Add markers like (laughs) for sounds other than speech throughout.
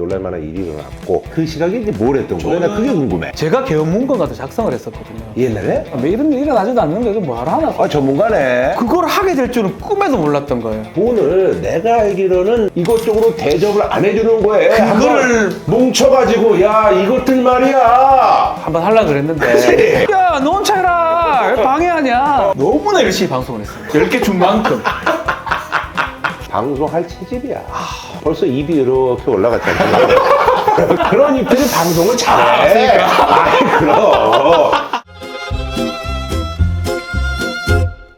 놀랄만한 일이 일어났고 그 시각이 이제 뭘 했던 거야? 나 그게 궁금해. 제가 계엄문건 같은 작성을 했었거든요. 옛날에? 왜 이런 일 일어나지도 않는데 이거 뭐하러 하나? 아 전문가네. 그걸 하게 될 줄은 꿈에도 몰랐던 거예요. 돈을 내가 알기로는 이것저것으로 대접을 안 해주는 거예요. 그거를- 뭉쳐가지고 야 이것들 말이야. 한번 하려고 그랬는데 그치? 야. 왜 방해하냐. 너무나 열심히 방송을 했어요. 10개 준 만큼. 방송할 체질이야. 벌써 입이 이렇게 올라갔잖아. (laughs) 그런 입들이 방송을 잘해. 아이 그럼.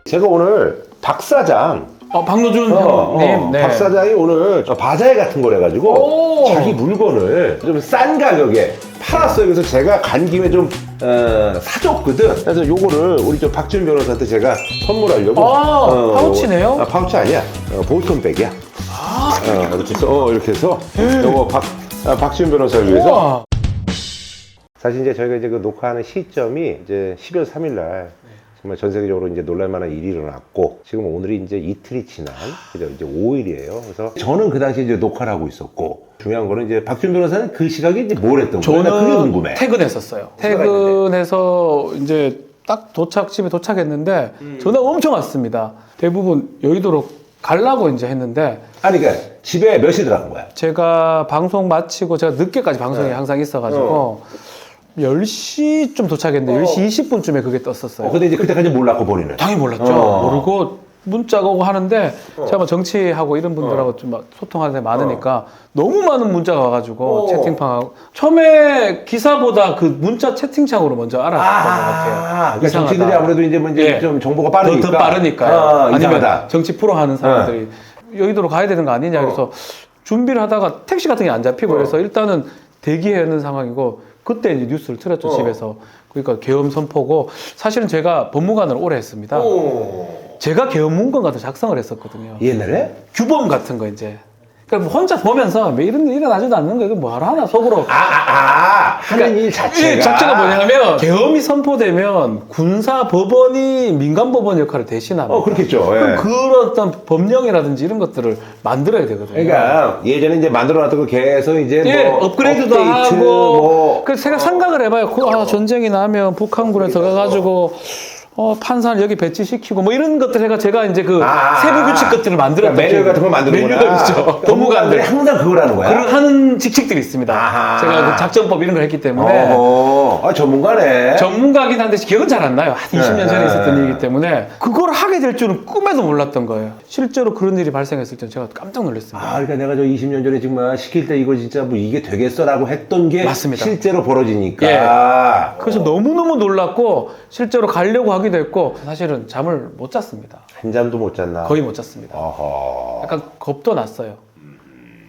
제가 오늘 박 사장 어, 박노준 어, 형님. 어, 네. 박 사장이 오늘 바자회 같은 걸 해가지고 오. 자기 물건을 좀 싼 가격에 팔았어요. 그래서 제가 간 김에 좀 어, 사줬거든. 그래서 요거를 우리 저 박지훈 변호사한테 제가 선물하려고. 아, 파우치네요? 아, 파우치 아니야. 어, 보톤백이야. 어, 이렇게 해서, 어, 이렇게 해서 요거 박, 아, 박지훈 변호사를 위해서. 우와. 사실 이제 저희가 이제 그 녹화하는 시점이 이제 12월 3일 날 정말 전 세계적으로 이제 놀랄만한 일이 일어났고 지금 오늘이 이제 이틀이 지난 그죠 이제 5일이에요. 그래서 저는 그 당시에 이제 녹화를 하고 있었고 중요한 거는 이제 박준 변호사는 그 시각에 이제 뭘 했던 거예요? 나 그게 궁금해. 퇴근했었어요. 퇴근해서 이제 딱 도착 집에 도착했는데 음. 전화가 엄청 왔습니다. 대부분 여의도로 가려고 이제 했는데 아니 그러니까 집에 몇 시에 들어간 거야? 제가 방송 마치고 제가 늦게까지 방송이 네. 항상 있어가지고 10시쯤 도착했는데 어. 10시 20분쯤에 그게 떴었어요. 어, 근데 이제 그때까지 몰랐고 본인은. 당연히 몰랐죠. 어. 모르고 문자가 오고 하는데 제가 뭐 정치하고 이런 분들하고 좀 막 소통하는 데 많으니까 너무 많은 문자가 와가지고 어. 채팅방하고 처음에 기사보다 그 문자 채팅창으로 먼저 알았던 것 같아요. 아, 그러니까 이상하다. 정치들이 아무래도 이제 뭐 이제 예. 좀 정보가 더, 빠르니까. 더 빠르니까요. 아, 이상하다. 정치 프로 하는 사람들이 여의도로 가야 되는 거 아니냐 그래서 준비를 하다가 택시 같은 게 안 잡히고 어. 그래서 일단은 대기하는 상황이고 그때 이제 뉴스를 틀었죠 어. 집에서 그러니까 계엄 선포고 사실은 제가 법무관을 오래 했습니다. 오. 제가 계엄 문건 같은 작성을 했었거든요. 옛날에? 규범 같은 거 이제. 그러니까 뭐 혼자 보면서 왜 이런 일 일어나지도 않는 거 이거 뭐하러 하나 속으로. 아, 아, 아, 하는 일 자체가. 이 자체가 뭐냐면 계엄이 선포되면 군사 법원이 민간 법원 역할을 대신합니다. 어, 그렇겠죠. 예. 그럼 그런 어떤 법령이라든지 이런 것들을 만들어야 되거든요. 그러니까 예전에 이제 만들어놨던 거 계속 이제 예, 뭐 업그레이드도 업데이트, 하고. 뭐 그래서 제가 생각을 해봐요. 그, 아, 전쟁이 나면 북한군에 들어가가지고 어, 판사를 여기 배치시키고 뭐 이런 것들 해가 제가 이제 그 아, 세부 규칙 것들을 만들었던 그러니까 매뉴얼 같은 걸 만드는구나. 매뉴얼이죠. 법무관들이 법무관들. 항상 그걸 하는 거야. 그런 하는 직책들이 있습니다. 아하. 제가 그 작전법 이런 걸 했기 때문에 어, 아 전문가네. 전문가긴 한데 기억은 잘 안 나요. 한 20년 전에 네. 있었던 일이기 때문에 그걸 하게 될 줄은 꿈에도 몰랐던 거예요. 실제로 그런 일이 발생했을 때 제가 깜짝 놀랐습니다. 아, 그러니까 내가 저 20년 전에 정말 시킬 때 이거 진짜 뭐 이게 되겠어라고 했던 게 맞습니다. 실제로 벌어지니까. 예. 그래서 너무너무 놀랐고 실제로 가려고 하기도 했고 사실은 잠을 못 잤습니다. 한 잠도 못 잤나? 거의 못 잤습니다. 어허. 약간 겁도 났어요.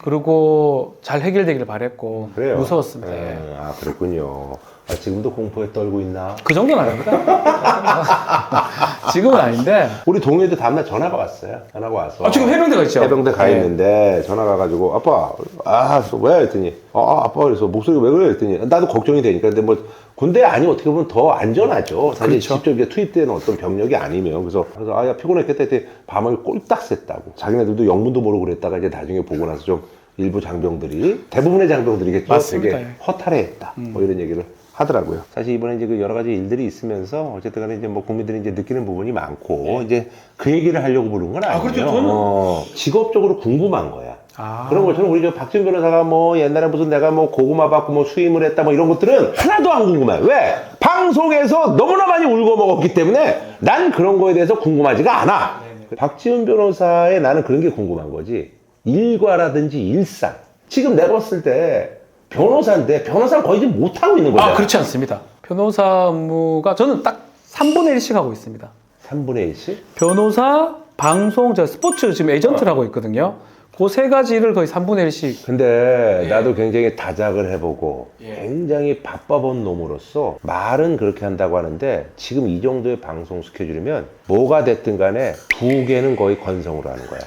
그리고 잘 해결되기를 바랬고 그래요. 무서웠습니다. 예. 음, 아, 그렇군요. 아, 지금도 공포에 떨고 있나? 그 정도는 아닙니다. (laughs) 지금은 아닌데 우리 동료도 다음날 전화가 왔어요. 전화가 와서. 아, 지금 해병대가 있죠. 해병대 가 네. 있는데 전화가 가지고 아빠 아 왜 했더니 아 아, 아빠 그래서 목소리가 왜 그래 했더니 나도 걱정이 되니까 근데 뭐 군대 아니 어떻게 보면 더 안전하죠 사실 그렇죠. 직접 이제 투입되는 어떤 병력이 아니면 그래서 그래서 아야 피곤했겠다 했더니 밤을 꼴딱 샜다고 자기네들도 영문도 모르고 그랬다가 이제 나중에 보고 나서 좀 일부 장병들이 대부분의 장병들이겠죠 맞습니다. 되게 허탈해했다 뭐 이런 얘기를 하더라고요. 사실 이번에 이제 그 여러 가지 일들이 있으면서 어쨌든 간에 이제 뭐 국민들이 이제 느끼는 부분이 많고 이제 그 얘기를 하려고 부른 건 아니에요. 그렇죠. 저는- 어, 직업적으로 궁금한 거야. 아. 그런 것처럼 우리 저 박진 변호사가 뭐 옛날에 무슨 내가 뭐 고구마 받고 뭐 수임을 했다 뭐 이런 것들은 하나도 안 궁금해. 왜? 방송에서 너무나 많이 울고 먹었기 때문에 난 그런 거에 대해서 궁금하지가 않아. 박지훈 변호사의 나는 그런 게 궁금한 거지. 일과라든지 일상. 지금 내가 봤을 때 변호사인데 변호사는 거의 지금 못하고 있는 거잖아. 아 그렇지 않습니다. 변호사 업무가 저는 딱 3분의 1씩 하고 있습니다. 3분의 1씩? 변호사, 방송, 저 스포츠 지금 에이전트를 하고 있거든요. 그 세 가지 일을 거의 3분의 1씩. 근데 나도 굉장히 다작을 해보고 예. 굉장히 바빠본 놈으로서 말은 그렇게 한다고 하는데 지금 이 정도의 방송 스케줄이면 뭐가 됐든 간에 두 개는 거의 건성으로 하는 거야.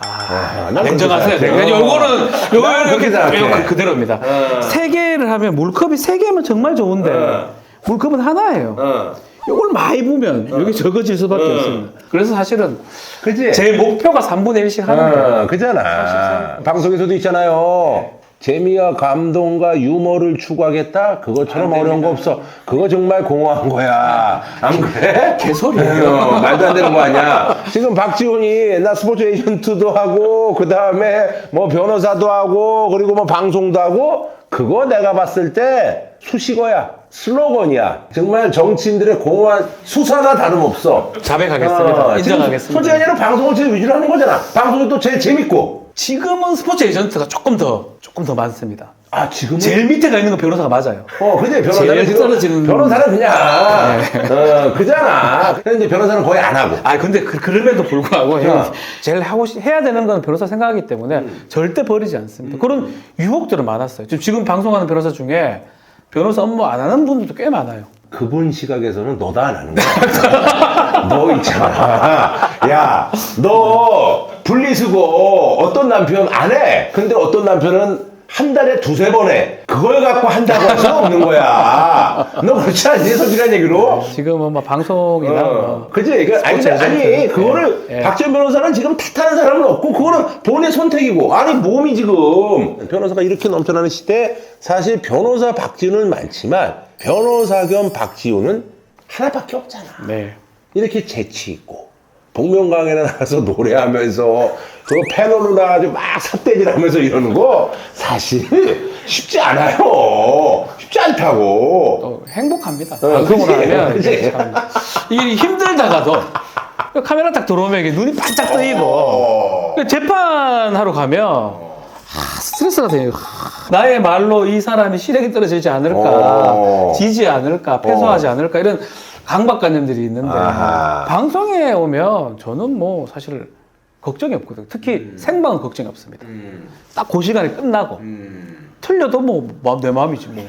아, 난 냉정하세요. 그렇게 네. 요거는 요거 나는 이렇게 그렇게 생각해. 요거 그대로입니다. 세 개를 하면 물컵이 세 개면 정말 좋은데 물컵은 하나예요. 어. 요걸 많이 보면 여기 적어질 수밖에 없습니다. 그래서 사실은 그지? 제 목표가 3분의 1씩 하는 거예요. 어, 그잖아. 방송에서도 있잖아요. 재미와 감동과 유머를 추구하겠다? 그것처럼 어려운 거 없어. 그거 정말 공허한 거야. 안 그래? (laughs) 개소리예요. 어, 말도 안 되는 거 아니야. 지금 박지훈이 옛날 스포츠 에이전트도 하고, 그 다음에 뭐 변호사도 하고, 그리고 뭐 방송도 하고, 그거 내가 봤을 때 수식어야. 슬로건이야. 정말 정치인들의 공허한 수사나 다름없어. 자백하겠습니다. 어, 지금 인정하겠습니다. 솔직히 아니라 방송을 제일 위주로 하는 거잖아. 방송이 또 제일 재밌고. 지금은 스포츠 에이전트가 조금 더 조금 더 많습니다. 아, 지금은? 제일 밑에가 있는 건 변호사가 맞아요. 어, 그지? 변호사는 제일 지금. 떨어지는- 변호사는 그냥. 어, 그잖아. 근데 이제 변호사는 거의 안 하고. 아 근데 그, 그럼에도 불구하고 형, 어. 제일 하고 싶- 해야 되는 건 변호사 생각하기 때문에 음. 절대 버리지 않습니다. 그런 유혹들은 많았어요. 지금 지금 방송하는 변호사 중에 변호사 업무 안 하는 분들도 꽤 많아요. 그분 시각에서는 너도 안 하는 거야. (laughs) 너 있잖아. 야, 너 분리수거 어떤 남편 안 해. 근데 어떤 남편은 한 달에 두세 번 해. 그걸 갖고 한다고 할 수는 없는 거야. 너 그렇지 않니? 솔직한 얘기로. 지금은 뭐 방송이나 어, 뭐 그지? 그, 아니, 아니, 에이전트. 그거를 예, 예. 박지원 변호사는 지금 탓하는 사람은 없고, 그거는 본인의 선택이고, 아니, 몸이 지금. 변호사가 이렇게 넘쳐나는 시대에 사실 변호사 박지훈은 많지만, 변호사 겸 박지훈은 하나밖에 없잖아. 네. 이렇게 재치 있고, 복면가왕에 나가서 (laughs) 노래하면서, 그 패널로 나가지고 막 삿대질 하면서 이러는 거, 사실 (laughs) 쉽지 않아요. 쉽지 않다고. 또 행복합니다. 어, 방송을 그치? 하면 (laughs) 그치? 이게 참 이게 힘들다가도 카메라 딱 들어오면 이게 눈이 반짝 뜨이고 어. 재판하러 가면 아, 스트레스가 돼요. 하, 나의 말로 이 사람이 실형이 떨어지지 않을까, 어. 지지 않을까, 패소하지 않을까 이런 강박관념들이 있는데 아하. 방송에 오면 저는 뭐 사실 걱정이 없거든요. 특히 음. 생방은 걱정이 없습니다. 딱 그 시간에 끝나고 음. 틀려도 뭐 내 마음이지 뭐. (laughs)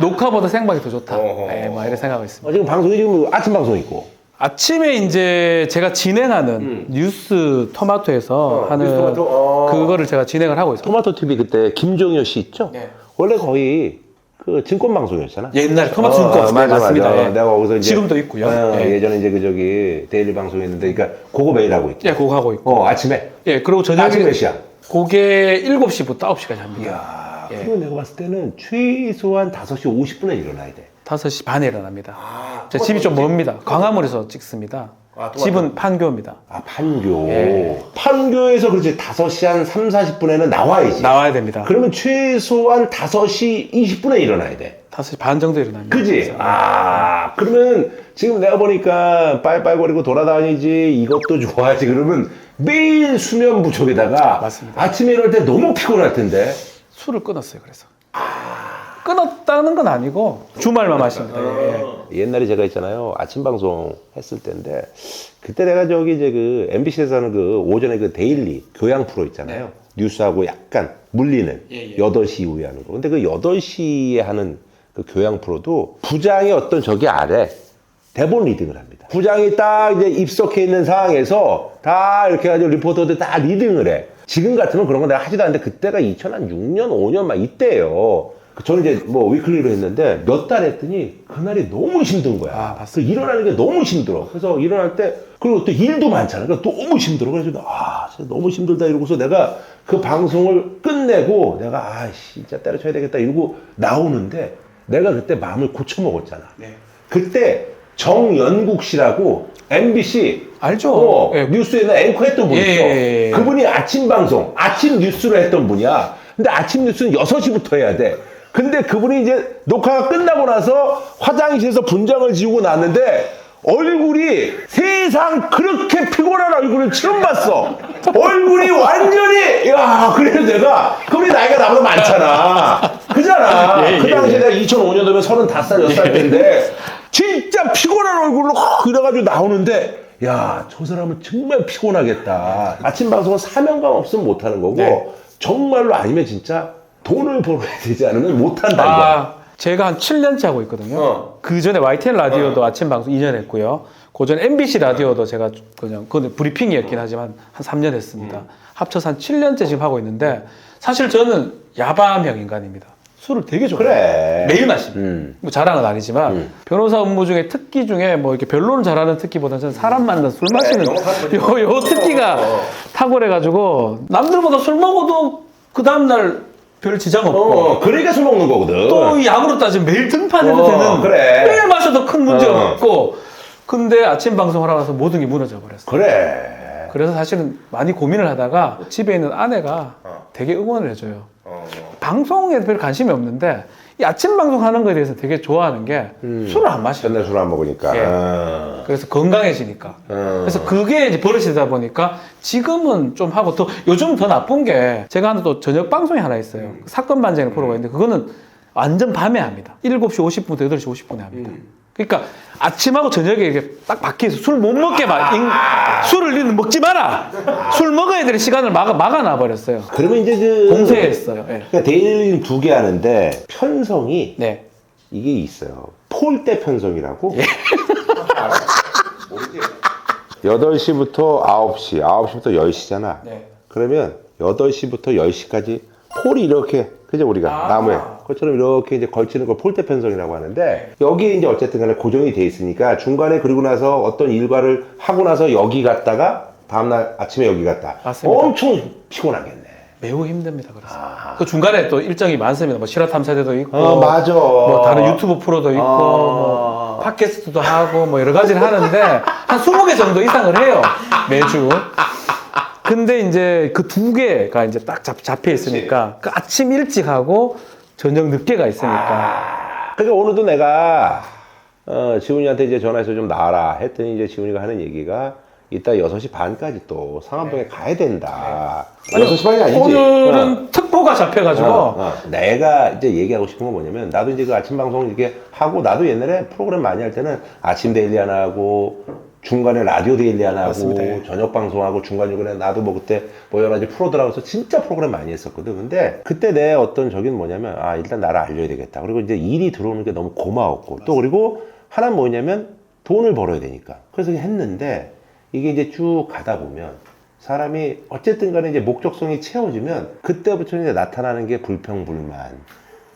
녹화보다 생방이 더 좋다. 어허. 네, 뭐 이런 생각이 있습니다. 어, 지금 방송이 지금 아침 방송 있고. 아침에 이제 제가 진행하는 뉴스 토마토에서 음. 어, 하는 뉴스 토마토, 어. 그거를 제가 진행을 하고 있어요. 토마토 TV 그때 김종효 씨 있죠? 네. 원래 거의 그 증권 방송이었잖아. 옛날 토마토 어, 증권 맞아, 맞습니다. 맞아. 예. 내가 거기서 이제 지금도 있고요. 어, 예. 예전에 이제 그 저기 데일리 방송했는데, 그러니까 그거 매일 하고 있죠. 예, 그거 하고 있고. 어 아침에. 예, 그리고 저녁에 아침 몇 시야? 그게 7시부터 9시까지 합니다. 이야. 예. 그리고 내가 봤을 때는 최소한 5시 50분에 일어나야 돼. 5시 반에 일어납니다. 아, 제 집이 좀 먼니다. 광화문에서 찍습니다. 아. 집은 판교입니다. 아 판교. 예. 판교에서 그렇지 5시 한 3, 40분에는 나와야지. 나와야 됩니다. 그러면 최소한 5시 20분에 일어나야 돼. 5시 반 정도 일어납니다. 그지? 아, 그러면 지금 내가 보니까 빨빨거리고 돌아다니지 이것도 좋아하지 그러면 매일 수면 부족에다가 맞습니다. 아침에 일어날 때 너무 피곤할 텐데. 술을 끊었어요. 그래서 끊었다는 건 아니고 주말만 마십니다. 예. 옛날에 제가 있잖아요. 아침 방송 했을 때인데 그때 내가 저기 이제 그 MBC에서 하는 그 오전에 그 데일리 교양 프로 있잖아요. 뉴스하고 약간 물리는 예, 예. 8시 이후에 하는 거. 근데 그 8시에 하는 그 교양 프로도 부장의 어떤 저기 아래 대본 리딩을 합니다. 부장이 딱 이제 입석해 있는 상황에서 다 이렇게 해가지고 리포터들 다 리딩을 해. 지금 같으면 그런 거 내가 하지도 않는데 그때가 2006년, 5년 막 이때예요. 그 저는 이제 뭐 위클리로 했는데 몇 달 했더니 그날이 너무 힘든 거야. 아, 맞습니다. 그 일어나는 게 너무 힘들어. 그래서 일어날 때 그리고 또 일도 많잖아. 그러니까 너무 힘들어. 그래서 아, 진짜 너무 힘들다 이러고서 내가 그 방송을 끝내고 내가 아, 진짜 때려쳐야 되겠다 이러고 나오는데 내가 그때 마음을 고쳐 먹었잖아. 네. 그때 정연국 씨라고 MBC 알죠? 어, 예. 뉴스에 는 앵커 했던 분 예. 예, 예. 그분이 아침 방송, 아침 뉴스로 했던 분이야. 근데 아침 뉴스는 6시부터 해야 돼. 근데 그분이 이제 녹화가 끝나고 나서 화장실에서 분장을 지우고 났는데 얼굴이 세상 그렇게 피곤한 얼굴을 처음 봤어. 얼굴이 완전히 야 그래서 내가 그분이 나이가 나보다 많잖아. 그잖아. 예, 그 예, 당시에 예. 내가 2005년도면 35살, 6살 때인데 진짜 피곤한 얼굴로 확 이래가지고 나오는데 야, 저 사람은 정말 피곤하겠다. 아침 방송은 사명감 없으면 못하는 거고 네. 정말로 아니면 진짜 돈을 벌어야 되지 않으면 못한다는 거야. 아, 제가 한 7년째 하고 있거든요. 어. 그 전에 YTN 라디오도 아침 방송 2년 했고요. 그 전에 MBC 라디오도 제가 그냥 그건 브리핑이었긴 하지만 한 3년 했습니다. 음. 합쳐서 한 7년째 지금 하고 있는데 사실 저는 야밤형 인간입니다. 술을 되게 좋아해요. 그래. 매일 마십니다. 음. 뭐 자랑은 아니지만 음. 변호사 업무 중에 특기 중에 뭐 이렇게 변론을 잘하는 특기보다는 저는 사람 만나 술 마시는 영어 요, 요 특기가 어. 탁월해가지고 남들보다 술 먹어도 그 다음날 별 지장 없고 어, 그러니까 술 먹는 거거든. 또이 약으로 따지면 매일 등판해도 어, 되는 그래. 매일 마셔도 큰 문제 어. 없고 근데 아침 방송하러 가서 모든 게 무너져 버렸어. 그래. 그래서 사실은 많이 고민을 하다가 집에 있는 아내가 어. 되게 응원을 해줘요. 어. 방송에 별 관심이 없는데 이 아침 방송 하는 거에 대해서 되게 좋아하는 게 음. 술을 안 마셔. 전날 술 안 먹으니까. 예. 어. 그래서 건강해지니까. 어. 그래서 그게 이제 버릇이다 보니까 지금은 좀 하고 더 요즘 더 나쁜 게 제가 하는 또 저녁 방송이 하나 있어요. 음. 사건 반장의 프로가 있는데 그거는 완전 밤에 합니다. 7시 50분부터 8시 50분에 합니다. 음. 그러니까 아침하고 저녁에 이게 딱 박혀서 술 못 먹게 막 인- 술을 니는 먹지 마라. 술 먹어야 될 시간을 막아 막아놔 버렸어요. 그러면 이제 그 공세했어요. 예. 그러니까 데일리는 두 개 하는데 편성이 네. 이게 있어요. 폴대 편성이라고. 예. 8시부터 9시, 9시부터 10시잖아. 네. 그러면 8시부터 10시까지 폴이 이렇게 그죠 우리가 아. 나무에 그것처럼 이렇게 이제 걸치는 걸 폴대 편성이라고 하는데 여기에 이제 어쨌든 간에 고정이 돼 있으니까 중간에 그리고 나서 어떤 일과를 하고 나서 여기 갔다가 다음날 아침에 여기 갔다 맞습니다. 엄청 피곤하겠네 매우 힘듭니다. 그래서 아. 그 중간에 또 일정이 많습니다. 뭐 실화 탐사대도 있고, 어, 맞아. 뭐 다른 유튜브 프로도 있고, 어. 뭐 팟캐스트도 하고, 뭐 여러 가지를 하는데 한 20개 정도 이상을 해요 매주. 근데 이제 그 두 개가 이제 딱 잡, 잡혀 있으니까 그 아침 일찍 하고 저녁 늦게가 있으니까 그러니까 오늘도 내가 어, 지훈이한테 이제 전화해서 좀 나와라 했더니 이제 지훈이가 하는 얘기가 이따 6시 반까지 또 상암동에 가야 된다. 6시 반이 아니지. 오늘은 어. 특보가 잡혀가지고 어, 어. 내가 이제 얘기하고 싶은 건 뭐냐면 나도 이제 그 아침 방송 이렇게 하고 나도 옛날에 프로그램 많이 할 때는 아침 데일리 하나 하고 중간에 라디오 데일리 하나 하고 맞습니다. 예. 저녁 방송하고 중간 중간에 나도 뭐 그때 뭐 여러 가지 프로들하고서 진짜 프로그램 많이 했었거든. 근데 그때 내 어떤 저기는 뭐냐면 아 일단 나를 알려야 되겠다. 그리고 이제 일이 들어오는 게 너무 고마웠고 또 그리고 하나는 뭐냐면 돈을 벌어야 되니까. 그래서 했는데 이게 이제 쭉 가다 보면 사람이 어쨌든 간에 이제 목적성이 채워지면 그때부터 이제 나타나는 게 불평불만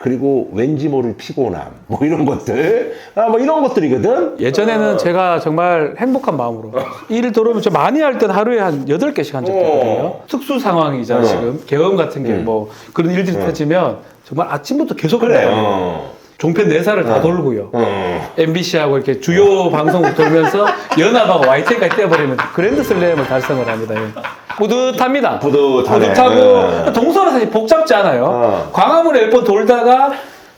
그리고 왠지 모를 피곤함 뭐 이런 것들 아 뭐 이런 것들이거든 예전에는 제가 정말 행복한 마음으로 일 들어오면 저 많이 할 때는 하루에 한 8개씩 한 적도 있거든요. 특수 상황이잖아, 어. 지금. 계엄 같은 게 음. 뭐 그런 일들이 터지면 정말 아침부터 계속 그래 해요. 어. 종편 네사를 다 돌고요. 어. MBC하고 이렇게 주요 방송 돌면서 연합하고 YTN까지 떼어버리면 그랜드 슬램을 달성을 합니다. 예. 뿌듯합니다. 뿌듯하네. 뿌듯하고 네. 동서는 사실 복잡지 않아요. 어. 광화문에 몇 번 돌다가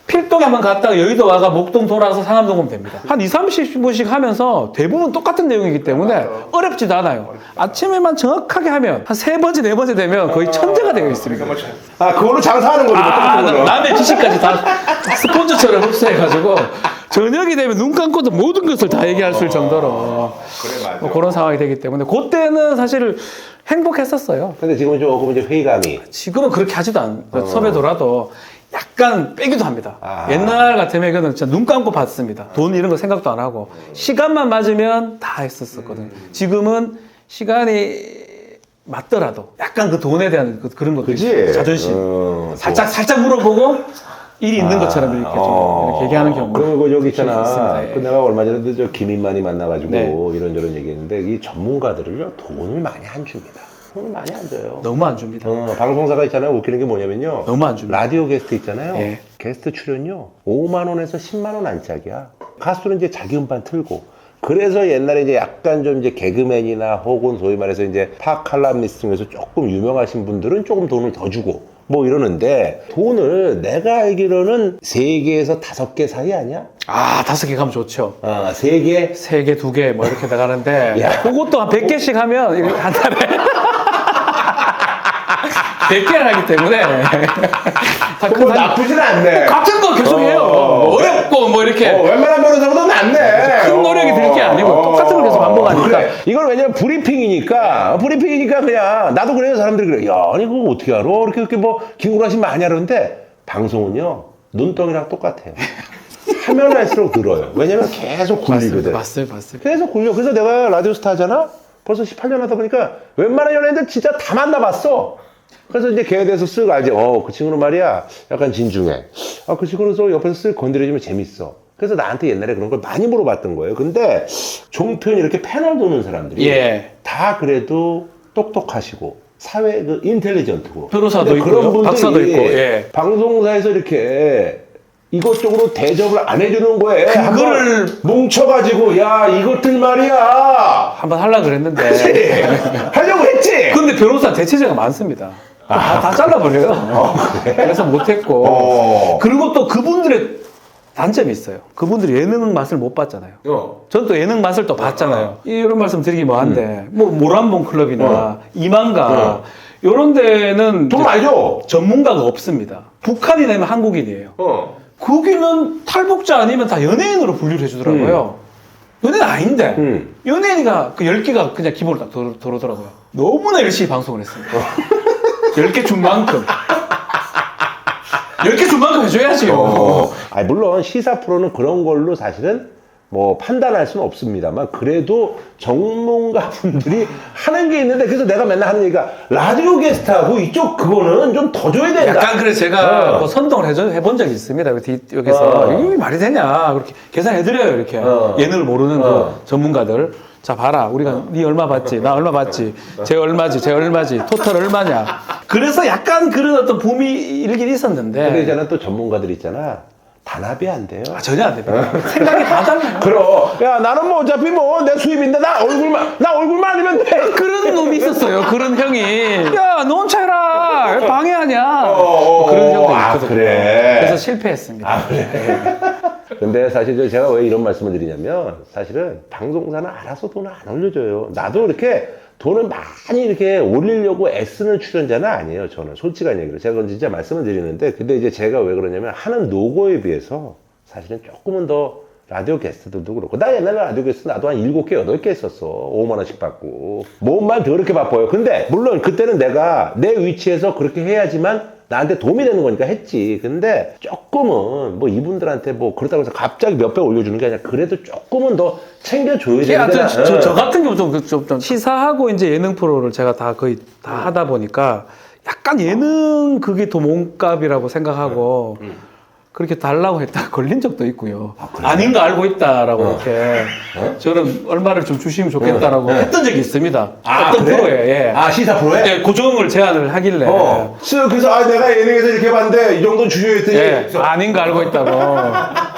필동에 한번 갔다가 여의도 와가 목동 돌아서 상암동 오면 됩니다. 한 2, 30분씩 하면서 대부분 똑같은 내용이기 때문에 어렵지도 않아요. 아침에만 정확하게 하면 한 세 번째, 네 번째 되면 거의 천재가 되어 있습니다. 아 그걸로 장사하는 거지 뭐 아. 나- 남의 지식까지 다 (laughs) 스폰지처럼 흡수해가지고 저녁이 되면 눈 감고도 모든 것을 다 얘기할 수 있을 정도로 그래 맞아 뭐 그런 상황이 되기 때문에 그때는 사실 행복했었어요. 근데 지금은 조금 이제 회의감이 지금은 그렇게 하지도 않, 섭외더라도 약간 빼기도 합니다. 아. 옛날 같으면 이거는 진짜 눈 감고 봤습니다. 돈 이런 거 생각도 안 하고 시간만 맞으면 다 했었거든. 지금은 시간이 맞더라도 약간 그 돈에 대한 그, 런 것도 그지 있어요. 자존심. 어, 살짝 살짝 물어보고 일이 있는 것처럼 이렇게 좀 어. 이렇게 얘기하는 경우. 그리고 여기 있잖아. 있습니다. 예. 그 내가 얼마 전에도 저 김인만이 만나가지고 네. 이런저런 얘기했는데 이 전문가들을요 돈을 많이 안 줍니다. 돈을 많이 안 줘요. 너무 안 줍니다. 어, 방송사가 있잖아요. 웃기는 게 뭐냐면요. 너무 안 줍니다. 라디오 게스트 있잖아요. 예. 게스트 출연료 5만 원에서 10만 원 안짝이야. 가수는 이제 자기 음반 틀고. 그래서 옛날에 이제 약간 좀 이제 개그맨이나 혹은 소위 말해서 이제 팝 칼럼니스트 중에서 조금 유명하신 분들은 조금 돈을 더 주고 뭐 이러는데 돈을 내가 알기로는 세개에서 다섯 개 사이 아니야? 아 다섯 개 가면 좋죠. 아, 세개 세 개, 두 개, 뭐 이렇게 나가는데, (laughs) 야. 그것도 한 100개씩 하면, 이렇게 한 달에. (laughs) 100개를 하기 때문에. 다 그거 나쁘진 않네. 같은 거 계속 해요. 어. 뭐 어렵고, 뭐 이렇게. 어, 웬만한 변호사보다 낫네. 큰 노력이 들 게 아니고 반복하니까. 그래. 이걸 왜냐면 브리핑이니까 브리핑이니까 그냥 나도 그래요 사람들이 그래. 야 아니 그거 어떻게 알아? 이렇게 이렇게 뭐 김구라씨 많이 하는데 방송은요 눈덩이랑 똑같아요. (laughs) 하면 할수록 늘어요. 왜냐면 계속 굴리거든. 봤어요, 봤어요. 계속 굴려. 그래서 내가 라디오 스타 하잖아? 벌써 18년 하다 보니까 웬만한 연예인들 진짜 다 만나봤어. 그래서 이제 걔에 대해서 쓱 알지. 어, 그 친구는 말이야. 약간 진중해. 아, 그 친구는 옆에서 쓱 건드려주면 재밌어. 그래서 나한테 옛날에 그런 걸 많이 물어봤던 거예요. 근데 종편 이렇게 패널 도는 사람들이 예. 다 그래도 똑똑하시고 사회 그 인텔리전트고 변호사도 그런 분들이 박사도 있고, 예. 방송사에서 이렇게 이것저것 대접을 안 해주는 거에 그거를- 뭉쳐가지고 야 이것들 말이야 한번 하려고 그랬는데. (laughs) 하려고 했지 근데 변호사 대체제가 많습니다. 다, 다 잘라버려요. 그래서 못했고. 어. 그리고 또 그분들의 단점이 있어요. 그분들이 예능 맛을 못 봤잖아요. 어. 저는 또 예능 맛을 또 봤잖아요. 이런 말씀 드리기 뭐한데, 뭐, 모란봉 클럽이나 어. 이만가, 어. 이런 데는 좀 이제 알죠 전문가가 없습니다. 북한이 내면 한국인이에요. 어. 거기는 탈북자 아니면 다 연예인으로 분류를 해주더라고요. 연예인 아닌데, 음. 연예인이가 그 10개가 그냥 기본으로 딱 들어, 들어오더라고요. 너무나 열심히 방송을 했습니다. (laughs) 10개 준 만큼. 10개 준 만큼 해줘야지요. 어. 아니, 물론 시사 프로는 그런 걸로 사실은 뭐 판단할 수는 없습니다만 그래도 전문가 분들이 하는 게 있는데 그래서 내가 맨날 하는 얘기가 라디오 게스트하고 이쪽 그거는 좀 더 줘야 된다. 약간 그래서 제가 어. 뭐 선동을 해줘, 해본 적이 있습니다. 그 뒤- 여기서 어. 이게 말이 되냐 그렇게 계산해드려요 이렇게 어. 예능을 모르는 어. 그 전문가들 자 봐라 우리가 네 얼마 받지 나 얼마 받지 쟤 얼마지 쟤 얼마지 토탈 얼마냐 그래서 약간 그런 어떤 붐이 일긴 근데 있었는데 이제는 또 전문가들 있잖아. 단합이 안 돼요. 아, 전혀 안 됩니다. 생각이 다 달라요. 그럼 야 나는 뭐 어차피 뭐 내 수입인데 나 얼굴만 나 얼굴만 아니면 돼. (laughs) 그런 놈이 있었어요. 그런 형이 야 넌 차라 왜 방해하냐 어, 어, 뭐 그런 형도 아, 있거든요. 그래. 그래서 실패했습니다. 아 그래. (laughs) 근데 사실 저 제가 왜 이런 말씀을 드리냐면 사실은 방송사는 알아서 돈을 안 올려줘요. 나도 이렇게 돈을 많이 이렇게 올리려고 애쓰는 출연자는 아니에요. 저는. 솔직한 얘기로. 제가 그건 진짜 말씀을 드리는데 근데 이제 제가 왜 그러냐면 하는 노고에 비해서 사실은 조금은 더 라디오 게스트들도 그렇고 나 옛날에 라디오 게스트 나도 한 7개 8개 했었어. 5만 원씩 받고. 몸만 더럽게 바빠요. 근데 물론 그때는 내가 내 위치에서 그렇게 해야지만 나한테 도움이 되는 거니까 했지. 근데 조금은 뭐 이분들한테 뭐 그렇다고 해서 갑자기 몇 배 올려주는 게 아니라 그래도 조금은 더 챙겨줘야 하여튼 되는데 저, 저 같은 경우 좀, 그- 좀, 좀 시사하고 이제 예능 프로를 제가 다 거의 다 하다 보니까 약간 예능 그게 더 몸값이라고 생각하고 그렇게 달라고 했다 (laughs) 걸린 적도 있고요. 아, 닌가 알고 있다라고 이렇게 저는 얼마를 좀 주시면 좋겠다라고 했던 적이 있습니다. 아, 어떤 그래? 프로에 예. 아 시사 프로에? 예, 고정을 제안을 하길래 어. 그래서 그래서 아 내가 예능에서 이렇게 봤는데 이 정도는 주셔야 했더니 예, 아닌 거 알고 있다고. (laughs)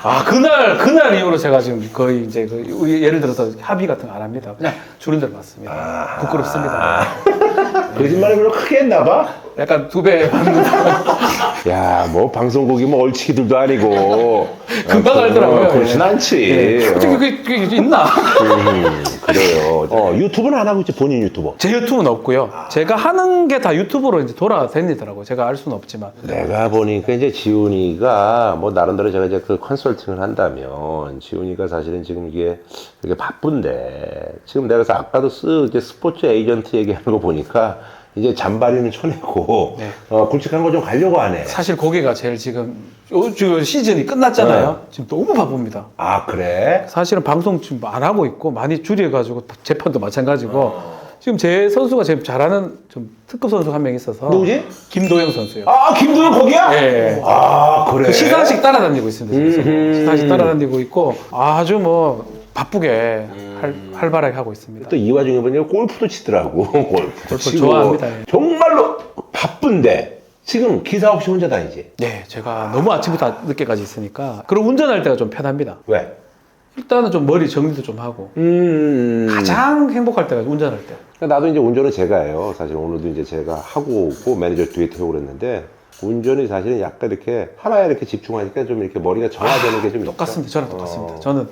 아 그날 그날 이후로 제가 지금 거의 이제 그 예를 들어서 합의 같은 거 안 합니다. 그냥 주는 대로 받습니다. 부끄럽습니다. (laughs) 거짓말을 별로 크게 했나 봐? 약간 두 배 받는다. (laughs) 야, 뭐 방송국이 뭐 얼치기들도 아니고 (laughs) 금방 어, 알더라고요. 그렇진 예. 않지. 예. 솔직히 어, 그게, 그게 있나? 음, 그래요. (laughs) 어, 유튜브는 안 하고 있지 본인 유튜버. 제 유튜브는 없고요. 제가 하는 게 다 유튜브로 이제 돌아다니더라고요. 제가 알 수는 없지만. 내가 보니까 이제 지훈이가 뭐 나름대로 제가 이제 그 컨설팅을 한다면 지훈이가 사실은 지금 이게 되게 바쁜데 지금 내가 그래서 아까도 쓰 이제 스포츠 에이전트 얘기하는 거 보니까 이제 잔바리는 쳐내고 네. 어, 굵직한 거 좀 가려고 하네. 사실 거기가 제일 지금 요, 지금 시즌이 끝났잖아요. 지금 너무 바쁩니다. 아 그래? 사실은 방송 지금 안 하고 있고 많이 줄여가지고 재판도 마찬가지고 지금 제 선수가 제일 잘하는 좀 특급 선수 한 명 있어서 누구지? 김도영 선수요. 아 김도영 거기야? 예. 아 그래. 그 시상식 따라다니고 있습니다. 지금. 음흠. 시상식 따라다니고 있고 아주 뭐 바쁘게 활, 활발하게 하고 있습니다. 또 이 와중에 보니까 골프도 치더라고. (laughs) 골프 골프 좋아합니다, 예. 정말로 바쁜데 지금 기사 없이 혼자 다니지. 네, 제가 너무 아침부터 늦게까지 있으니까 그리고 운전할 때가 좀 편합니다. 왜? 일단은 좀 머리 정리도 좀 하고 음. 가장 행복할 때가 운전할 때. 나도 이제 운전은 제가 해요. 사실 오늘도 이제 제가 하고 오고 매니저 뒤에 태우고 그랬는데 운전이 사실은 약간 이렇게 하나에 이렇게 집중하니까 좀 이렇게 머리가 정화되는 게 좀 똑같습니다. 저랑 똑같습니다. 어. 저는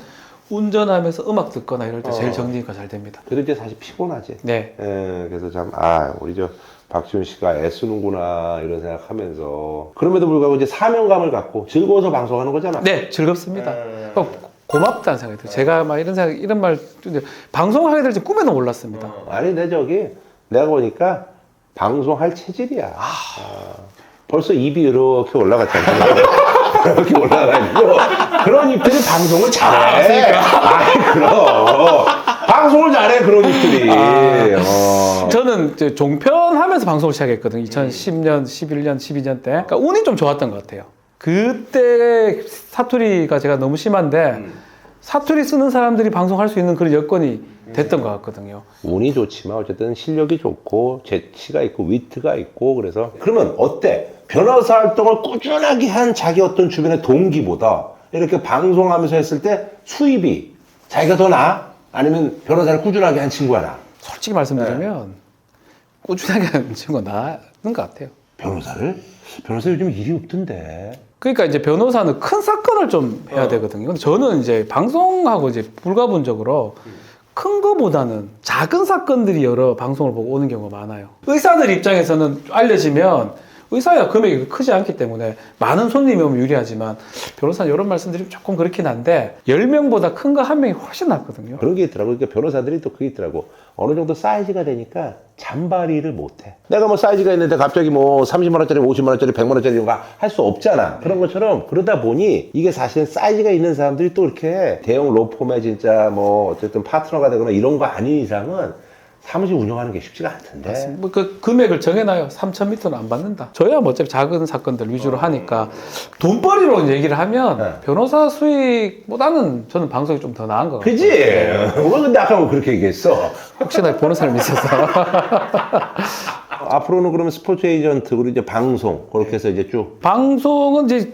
운전하면서 음악 듣거나 이럴 때 제일 어. 정리가 잘 됩니다. 그래도 이제 사실 피곤하지. 네. 예, 그래서 참, 아, 우리 저 박지훈 씨가 애쓰는구나, 이런 생각하면서. 그럼에도 불구하고 이제 사명감을 갖고 즐거워서 방송하는 거잖아. 네, 즐겁습니다. 네. 어, 고맙다는 생각이 들어요. 제가 막 이런 생각, 이런 말, 근데 방송하게 될지 꿈에도 몰랐습니다. 아니, 내 저기, 내가 보니까 방송할 체질이야. 아, 벌써 입이 이렇게 올라갔잖아. (laughs) 이렇게 올라가지고. 그런 입들이 방송을 잘해. 아이, 그럼. 방송을 잘해, 그런 입들이. 어. 저는 이제 종편 하면서 방송을 시작했거든요. 2010년, 11년, 12년 때. 그러니까 운이 좀 좋았던 것 같아요. 그때 사투리가 제가 너무 심한데 사투리 쓰는 사람들이 방송할 수 있는 그런 여건이 됐던 것 같거든요. 운이 좋지만 어쨌든 실력이 좋고 재치가 있고 위트가 있고 그래서 그러면 어때? 변호사 활동을 꾸준하게 한 자기 어떤 주변의 동기보다 이렇게 방송하면서 했을 때 수입이 자기가 더 나아? 아니면 변호사를 꾸준하게 한 친구가 나아? 솔직히 말씀드리면 꾸준하게 하는 친구가 나은 것 같아요. 변호사를? 변호사 요즘 일이 없던데. 그러니까 이제 변호사는 큰 사건을 좀 해야 되거든요. 근데 저는 이제 방송하고 이제 불가분적으로 큰 거보다는 작은 사건들이 여러 방송을 보고 오는 경우가 많아요. 의사들 입장에서는 알려지면 의사야 금액이 크지 않기 때문에 많은 손님이 오면 유리하지만 변호사는 이런 말씀드리면 조금 그렇긴 한데 10명보다 큰 거 한 명이 훨씬 낫거든요. 그런 게 있더라고. 그러니까 변호사들이 또 그게 있더라고. 어느 정도 사이즈가 되니까 잔바리를 못해. 내가 뭐 사이즈가 있는데 갑자기 뭐 30만원짜리, 50만원짜리, 100만원짜리 이런 거 할 수 없잖아. 그런 것처럼 그러다 보니 이게 사실 사이즈가 있는 사람들이 또 이렇게 대형 로펌에 진짜 뭐 어쨌든 파트너가 되거나 이런 거 아닌 이상은 사무실 운영하는 게 쉽지가 않던데. 뭐그 금액을 정해놔요. 3,000m는 안 받는다. 저야 뭐 어차피 작은 사건들 위주로 하니까 돈벌이로 얘기를 하면 네. 변호사 수익보다는 저는 방송이 좀 더 나은 것 같아요. 그지? 뭐 근데 아까 뭐 그렇게 얘기했어. 혹시나 변호사를 믿어서. (laughs) 앞으로는 그러면 스포츠 에이전트 그리고 이제 방송 그렇게 해서 이제 쭉 방송은 이제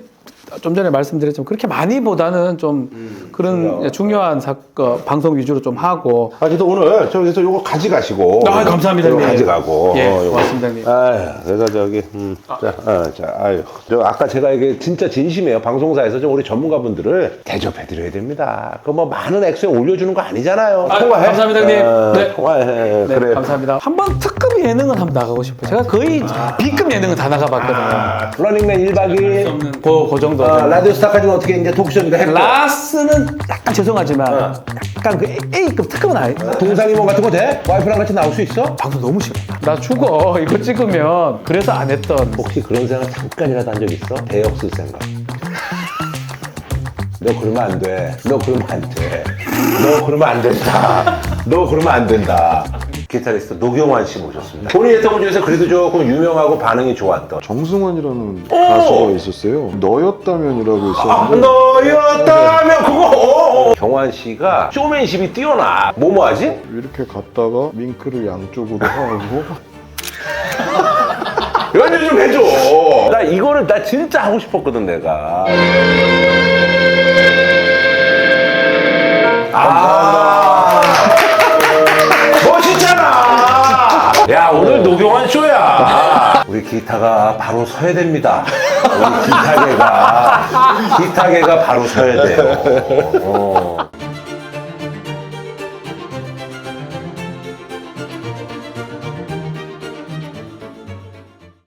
좀 전에 말씀드렸지만 그렇게 많이보다는 좀 그런 중요한 사건 방송 위주로 좀 하고 아, 그래도 오늘 저기서 요거 가져가시고. 아, 감사합니다, 요거 형님. 가져가고. 예, 요거. 고맙습니다, 형님. 아유, 내가 저기, 음, 자, 어, 자, 아유, 저 아까 제가 이게 진짜 진심이에요. 방송사에서 좀 우리 전문가분들을 대접해드려야 됩니다. 그 뭐 많은 액수에 올려주는 거 아니잖아요. 아, 통화해. 감사합니다, 형님. 어, 네. 통화해. 네, 그래. 감사합니다. 한번 특급 예능은 한번 나가고 싶어요. 제가 거의 B급 예능은 다 나가봤거든요. 아, 러닝맨 1박 2일. 그, 그 정도. 어, 라디오 스타까지는 어떻게 이제 토크쇼인가 했고. 라스는 약간 죄송하지만 약간 그 A급 특급은 아니. 동상이몽 같은 거 돼? 와이프랑 같이 나올 수 있어? 방송 너무 싫어. 나 죽어. 이거 찍으면 그래서 안 했던. 혹시 그런 생각 잠깐이라도 한 적 있어? 대역 쓸 생각. 너 그러면 안 돼. 너 그러면 안 돼. 너 그러면 안 된다. 너 그러면 안 된다. 기타리스트 노경환 씨 모셨습니다. 본인이 했던 것 중에서 그래도 조금 유명하고 반응이 좋았던. 정승환이라는 가수가 있었어요. 너였다면이라고 아, 있었는데 너였다면 그거. 어, 어. 경환 씨가 쇼맨십이 뛰어나. 뭐뭐 하지? 이렇게 갔다가 윙크를 양쪽으로 하고 연주 좀 해줘. 나 이거를 나 진짜 하고 싶었거든 내가. 멋있잖아. 야 오늘 노경환 쇼야. 우리 기타가 바로 서야 됩니다. 우리 기타계가 기타계가 바로 서야 돼요. 어.